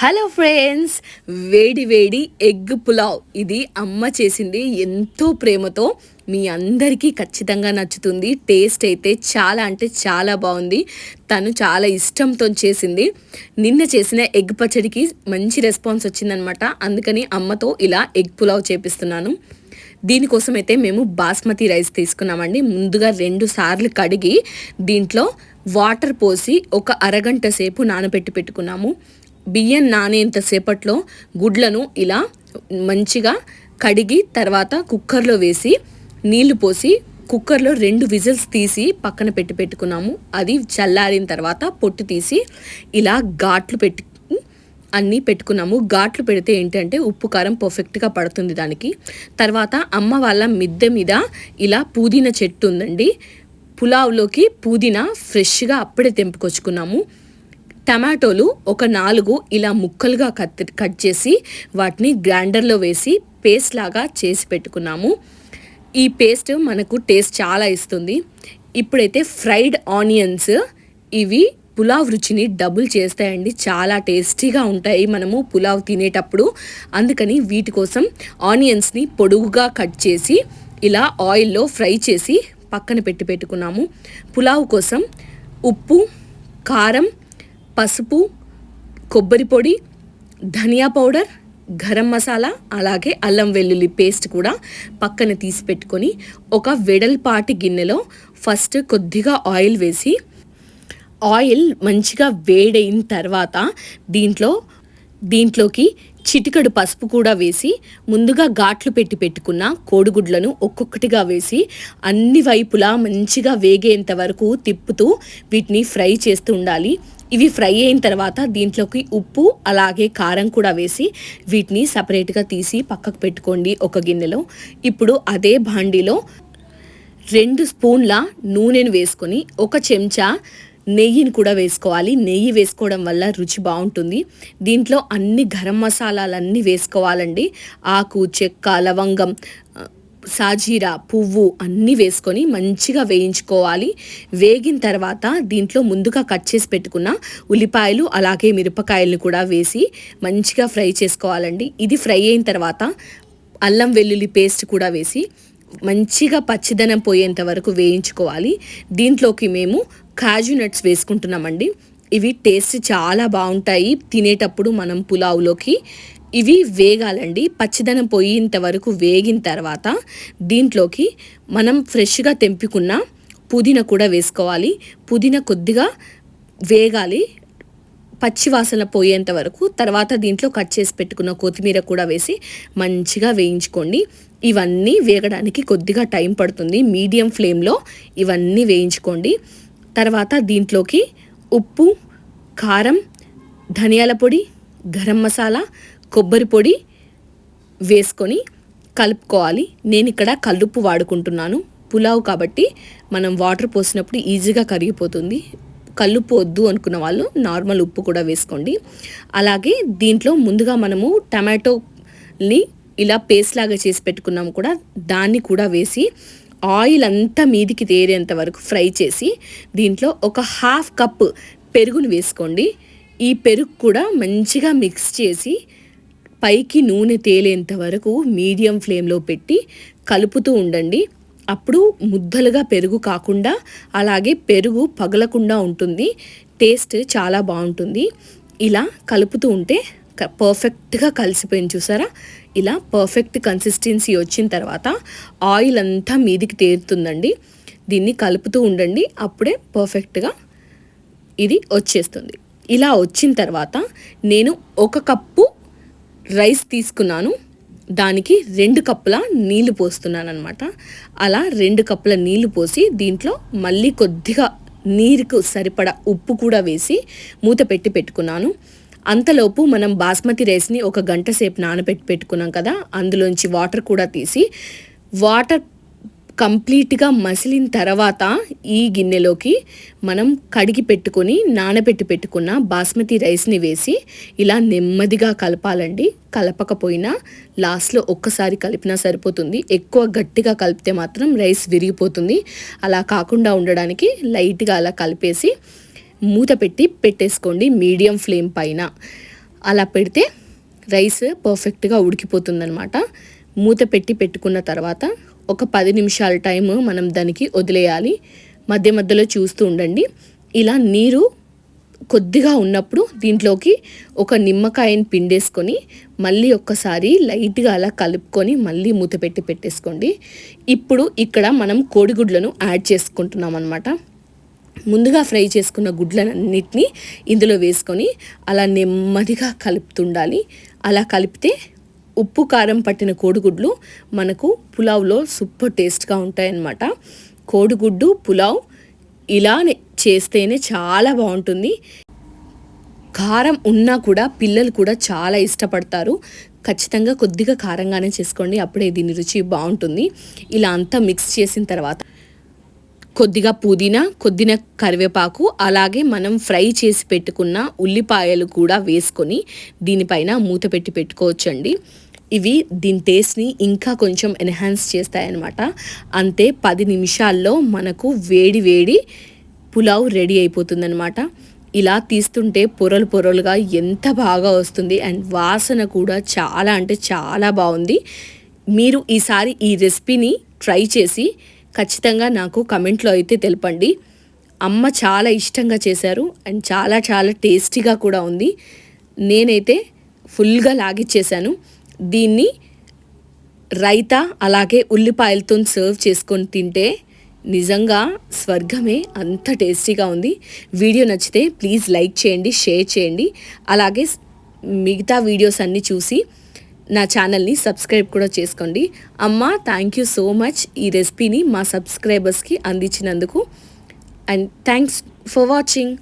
Hello friends వేడి వేడి egg pulao. ఇది అమ్మ చేసింది ఎంతో ప్రేమతో. మీ అందరికీ ఖచ్చితంగా నచ్చుతుంది. టేస్ట్ అయితే చాలా అంటే చాలా బాగుంది. తను చాలా ఇష్టంతో చేసింది. నిన్న చేసిన ఎగ్ పచ్చడికి మంచి రెస్పాన్స్ వచ్చిందనమాట. అందుకని అమ్మతో ఇలా ఎగ్ పులావ్ చేపిస్తున్నాను. దీనికోసం అయితే మేము బాస్మతి రైస్ తీసుకున్నామండి. ముందుగా రెండు సార్లు కడిగి దీంట్లో వాటర్ పోసి ఒక అరగంట సేపు నానబెట్టి పెట్టుకున్నాము. బియ్యం నానేంతసేపట్లో గుడ్లను ఇలా మంచిగా కడిగి తర్వాత కుక్కర్లో వేసి నీళ్ళు పోసి కుక్కర్లో రెండు విజిల్స్ తీసి పక్కన పెట్టి పెట్టుకున్నాము. అది చల్లారిన తర్వాత పొట్టు తీసి ఇలా ఘాట్లు పెట్టి అన్నీ పెట్టుకున్నాము. ఘాట్లు పెడితే ఏంటంటే ఉప్పు కారం పర్ఫెక్ట్గా పడుతుంది దానికి. తర్వాత అమ్మ వాళ్ళ మిద్దె మీద ఇలా పుదీనా చెట్టు ఉందండి. పులావ్లోకి పుదీనా ఫ్రెష్గా అప్పుడే తెంపుకొచ్చుకున్నాము. టమాటోలు ఒక నాలుగు ఇలా ముక్కలుగా కట్ కట్ చేసి వాటిని గ్రైండర్లో వేసి పేస్ట్ లాగా చేసి పెట్టుకున్నాము. ఈ పేస్ట్ మనకు టేస్ట్ చాలా ఇస్తుంది. ఇప్పుడైతే ఫ్రైడ్ ఆనియన్స్ ఇవి పులావ్ రుచిని డబుల్ చేస్తాయండి. చాలా టేస్టీగా ఉంటాయి మనము పులావ్ తినేటప్పుడు. అందుకని వీటి కోసం ఆనియన్స్ని పొడుగుగా కట్ చేసి ఇలా ఆయిల్లో ఫ్రై చేసి పక్కన పెట్టి పెట్టుకున్నాము. పులావ్ కోసం ఉప్పు కారం పసుపు కొబ్బరి పొడి ధనియా పౌడర్ గరం మసాలా అలాగే అల్లం వెల్లుల్లి పేస్ట్ కూడా పక్కన తీసి పెట్టుకొని ఒక వెడల్పాటి గిన్నెలో ఫస్ట్ కొద్దిగా ఆయిల్ వేసి ఆయిల్ మంచిగా వేడైన తర్వాత దీంట్లో దీంట్లోకి చిటికడు పసుపు కూడా వేసి ముందుగా ఘాట్లు పెట్టి పెట్టుకున్న కోడిగుడ్లను ఒక్కొక్కటిగా వేసి అన్ని వైపులా మంచిగా వేగేంత వరకు తిప్పుతూ వీటిని ఫ్రై చేస్తూ ఉండాలి. ఇవి ఫ్రై అయిన తర్వాత దీంట్లోకి ఉప్పు అలాగే కారం కూడా వేసి వీటిని సపరేట్గా తీసి పక్కకు పెట్టుకోండి ఒక గిన్నెలో. ఇప్పుడు అదే భాండీలో రెండు స్పూన్ల నూనెను వేసుకొని ఒక చెంచా నెయ్యిని కూడా వేసుకోవాలి. నెయ్యి వేసుకోవడం వల్ల రుచి బాగుంటుంది. దీంట్లో అన్ని గరం మసాలాలన్నీ వేసుకోవాలండి. ఆకు చెక్క లవంగం సాజీరా పువ్వు అన్నీ వేసుకొని మంచిగా వేయించుకోవాలి. వేగిన తర్వాత దీంట్లో ముందుగా కట్ చేసి పెట్టుకున్న ఉల్లిపాయలు అలాగే మిరపకాయలను కూడా వేసి మంచిగా ఫ్రై చేసుకోవాలండి. ఇది ఫ్రై అయిన తర్వాత అల్లం వెల్లుల్లి పేస్ట్ కూడా వేసి మంచిగా పచ్చిదనం పోయేంత వరకు వేయించుకోవాలి. దీంట్లోకి మేము కాజు నట్స్ వేసుకుంటున్నామండి. ఇవి టేస్ట్ చాలా బాగుంటాయి. తినేటప్పుడు మనం పులావులోకి ఇవి వేగాలండి. పచ్చిదనం పోయేంత వరకు వేగిన తర్వాత దీంట్లోకి మనం ఫ్రెష్గా తెంపుకున్న పుదీనా కూడా వేసుకోవాలి. పుదీనా కొద్దిగా వేగాలి. పచ్చివాసన పోయేంత వరకు తర్వాత దీంట్లో కట్ చేసి పెట్టుకున్న కొత్తిమీర కూడా వేసి మంచిగా వేయించుకోండి. ఇవన్నీ వేగడానికి కొద్దిగా టైం పడుతుంది. మీడియం ఫ్లేమ్లో ఇవన్నీ వేయించుకోండి. తర్వాత దీంట్లోకి ఉప్పు కారం ధనియాల పొడి గరం మసాలా కొబ్బరి పొడి వేసుకొని కలుపుకోవాలి. నేను ఇక్కడ కల్లుప్పు వాడుకుంటున్నాను. పులావ్ కాబట్టి మనం వాటర్ పోసినప్పుడు ఈజీగా కరిగిపోతుంది. కల్లుప్పు వద్దు అనుకున్న వాళ్ళు నార్మల్ ఉప్పు కూడా వేసుకోండి. అలాగే దీంట్లో ముందుగా మనము టమాటోని ఇలా పేస్ట్ లాగా చేసి పెట్టుకున్నాం కూడా. దాన్ని కూడా వేసి ఆయిల్ అంతా మీదికి తేరేంత వరకు ఫ్రై చేసి దీంట్లో ఒక హాఫ్ కప్ పెరుగును వేసుకోండి. ఈ పెరుగు కూడా మంచిగా మిక్స్ చేసి పైకి నూనె తేలేంత వరకు మీడియం ఫ్లేమ్లో పెట్టి కలుపుతూ ఉండండి. అప్పుడు ముద్దలుగా పెరుగు కాకుండా అలాగే పెరుగు పగలకుండా ఉంటుంది. టేస్ట్ చాలా బాగుంటుంది. ఇలా కలుపుతూ ఉంటే పర్ఫెక్ట్గా కలిసిపోయింది చూసారా? ఇలా పర్ఫెక్ట్ కన్సిస్టెన్సీ వచ్చిన తర్వాత ఆయిల్ అంతా మీదికి తేరుతుందండి. దీన్ని కలుపుతూ ఉండండి. అప్పుడే పర్ఫెక్ట్గా ఇది వచ్చేస్తుంది. ఇలా వచ్చిన తర్వాత నేను ఒక కప్పు రైస్ తీసుకున్నాను. దానికి రెండు కప్పుల నీళ్ళు పోస్తున్నాను అనమాట అలా రెండు కప్పుల నీళ్ళు పోసి దీంట్లో మళ్ళీ కొద్దిగా నీరుకు సరిపడా ఉప్పు కూడా వేసి మూత పెట్టి పెట్టుకున్నాను. అంతలోపు మనం బాస్మతి రైస్ని ఒక గంట సేపు నానబెట్టి పెట్టుకున్నాం కదా అందులోంచి వాటర్ కూడా తీసి వాటర్ కంప్లీట్గా మసిలిన తర్వాత ఈ గిన్నెలోకి మనం కడిగి పెట్టుకొని నానబెట్టి పెట్టుకున్న బాస్మతి రైస్ని వేసి ఇలా నెమ్మదిగా కలపాలండి. కలపకపోయినా లాస్ట్లో ఒక్కసారి కలిపినా సరిపోతుంది. ఎక్కువ గట్టిగా కలిపితే మాత్రం రైస్ విరిగిపోతుంది. అలా కాకుండా ఉండడానికి లైట్గా అలా కలిపేసి మూత పెట్టి పెట్టేసుకోండి మీడియం ఫ్లేమ్ పైన. అలా పెడితే రైస్ పర్ఫెక్ట్గా ఉడికిపోతుందనమాట మూత పెట్టి పెట్టుకున్న తర్వాత ఒక పది నిమిషాల టైం మనం దానికి వదిలేయాలి. మధ్య మధ్యలో చూస్తూ ఉండండి. ఇలా నీరు కొద్దిగా ఉన్నప్పుడు దీంట్లోకి ఒక నిమ్మకాయని పిండేసుకొని మళ్ళీ ఒక్కసారి లైట్గా అలా కలుపుకొని మళ్ళీ మూత పెట్టి పెట్టేసుకోండి. ఇప్పుడు ఇక్కడ మనం కోడిగుడ్లను యాడ్ చేసుకుంటున్నాం అనమాట ముందుగా ఫ్రై చేసుకున్న గుడ్లన్నిటిని ఇందులో వేసుకొని అలా నెమ్మదిగా కలుపుతుండాలి. అలా కలిపితే ఉప్పు కారం పట్టిన కోడిగుడ్లు మనకు పులావ్లో సూపర్ టేస్ట్గా ఉంటాయన్నమాట. కోడిగుడ్డు పులావ్ ఇలా చేస్తేనే చాలా బాగుంటుంది. కారం ఉన్నా కూడా పిల్లలు కూడా చాలా ఇష్టపడతారు. ఖచ్చితంగా కొద్దిగా కారంగానే చేసుకోండి అప్పుడే దీని రుచి బాగుంటుంది. ఇలా అంతా మిక్స్ చేసిన తర్వాత కొద్దిగా పుదీనా కొద్దిన కరివేపాకు అలాగే మనం ఫ్రై చేసి పెట్టుకున్న ఉల్లిపాయలు కూడా వేసుకొని దీనిపైన మూత పెట్టి పెట్టుకోవచ్చండి. ఇవి దీని టేస్ట్ని ఇంకా కొంచెం ఎన్హాన్స్ చేస్తాయన్నమాట. అంతే పది నిమిషాల్లో మనకు వేడి వేడి పులావ్ రెడీ అయిపోతుందన్నమాట. ఇలా తీస్తుంటే పొరలు పొరలుగా ఎంత బాగా వస్తుంది అండ్ వాసన కూడా చాలా అంటే చాలా బాగుంది. మీరు ఈసారి ఈ రెసిపీని ట్రై చేసి ఖచ్చితంగా నాకు కమెంట్లో అయితే తెలపండి. అమ్మ చాలా ఇష్టంగా చేశారు అండ్ చాలా చాలా టేస్టీగా కూడా ఉంది. నేనైతే ఫుల్గా లాగిచ్చేసాను దీన్ని రైతా అలాగే ఉల్లిపాయలతో సర్వ్ చేసుకొని తింటే నిజంగా స్వర్గమే అంత టేస్టీగా ఉంది. వీడియో నచ్చితే ప్లీజ్ లైక్ చేయండి షేర్ చేయండి. అలాగే మిగతా వీడియోస్ అన్నీ చూసి నా ఛానల్ని సబ్స్క్రైబ్ కూడా చేసుకోండి. అమ్మ థ్యాంక్ యూ సో మచ్ ఈ రెసిపీని మా సబ్స్క్రైబర్స్కి అందించినందుకు. And thanks for watching.